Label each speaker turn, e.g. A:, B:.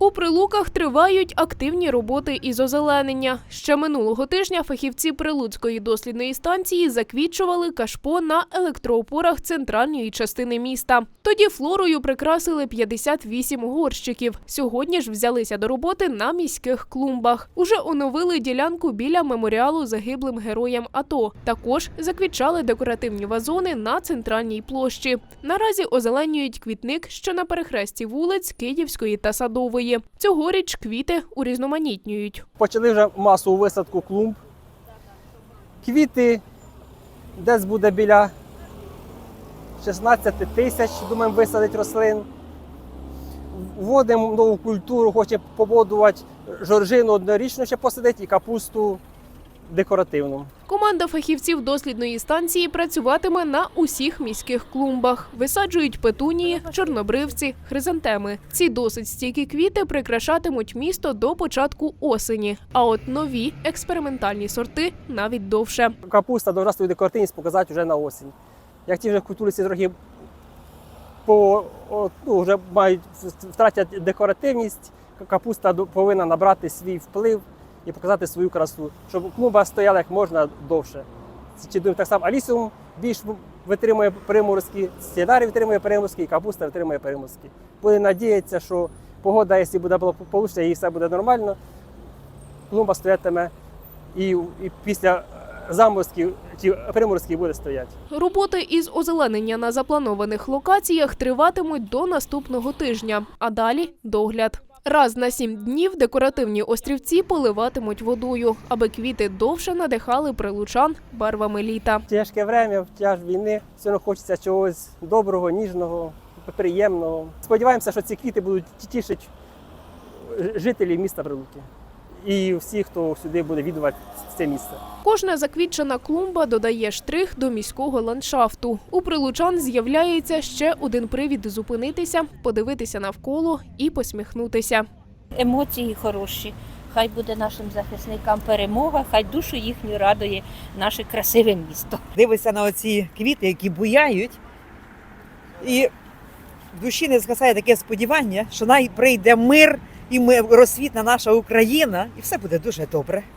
A: У прилуках тривають активні роботи із озеленення. Ще минулого тижня фахівці Прилуцької дослідної станції заквічували кашпо на електроопорах центральної частини міста. Тоді флорою прикрасили 58 горщиків. Сьогодні ж взялися до роботи на міських клумбах. Уже оновили ділянку біля меморіалу загиблим героям АТО. Також заквічали декоративні вазони на центральній площі. Наразі озеленюють квітник, що на перехресті вулиць Київської та Садової. Цьогоріч квіти урізноманітнюють.
B: Почали вже масову висадку клумб. Квіти десь буде біля 16 тисяч, думаємо, висадить рослин. Вводимо нову культуру, хоче побудувати жоржину однорічну ще посадити і капусту декоративну.
A: Команда фахівців дослідної станції працюватиме на усіх міських клумбах. Висаджують петунії, чорнобривці, хризантеми. Ці досить стійкі квіти прикрашатимуть місто до початку осені. А от нові експериментальні сорти навіть довше.
B: Капуста должна свою декоративність показати вже на осінь. Як ті вже культури ці трохи по, ну, вже мають втратять декоративність, капуста повинна набрати свій вплив і показати свою красу, щоб клумба стояла як можна довше. Чи так само алісіум більш витримує приморські, сценарій витримує приморські, і капуста витримує приморські. Буде надіятися, що погода, якщо буде получше, і все буде нормально, клумба стоятиме і, і після заморозків чи приморських буде стояти.
A: Роботи із озеленення на запланованих локаціях триватимуть до наступного тижня, а далі догляд. Раз на сім днів декоративні острівці поливатимуть водою, аби квіти довше надихали прилучан барвами літа.
B: Тяжке время, тяж війни, все одно хочеться чогось доброго, ніжного, приємного. Сподіваємося, що ці квіти будуть тішити жителів міста Прилуки і всіх, хто сюди буде відвідувати це місце.
A: Кожна заквітчена клумба додає штрих до міського ландшафту. У прилучан з'являється ще один привід зупинитися, подивитися навколо і посміхнутися.
C: емоції хороші. Хай буде нашим захисникам перемога, хай душу їхню радує наше красиве місто.
D: дивишся на оці квіти, які буяють, і в душі не згасає таке сподівання, що най прийде мир і ми розсвітна наша Україна, і все буде дуже добре.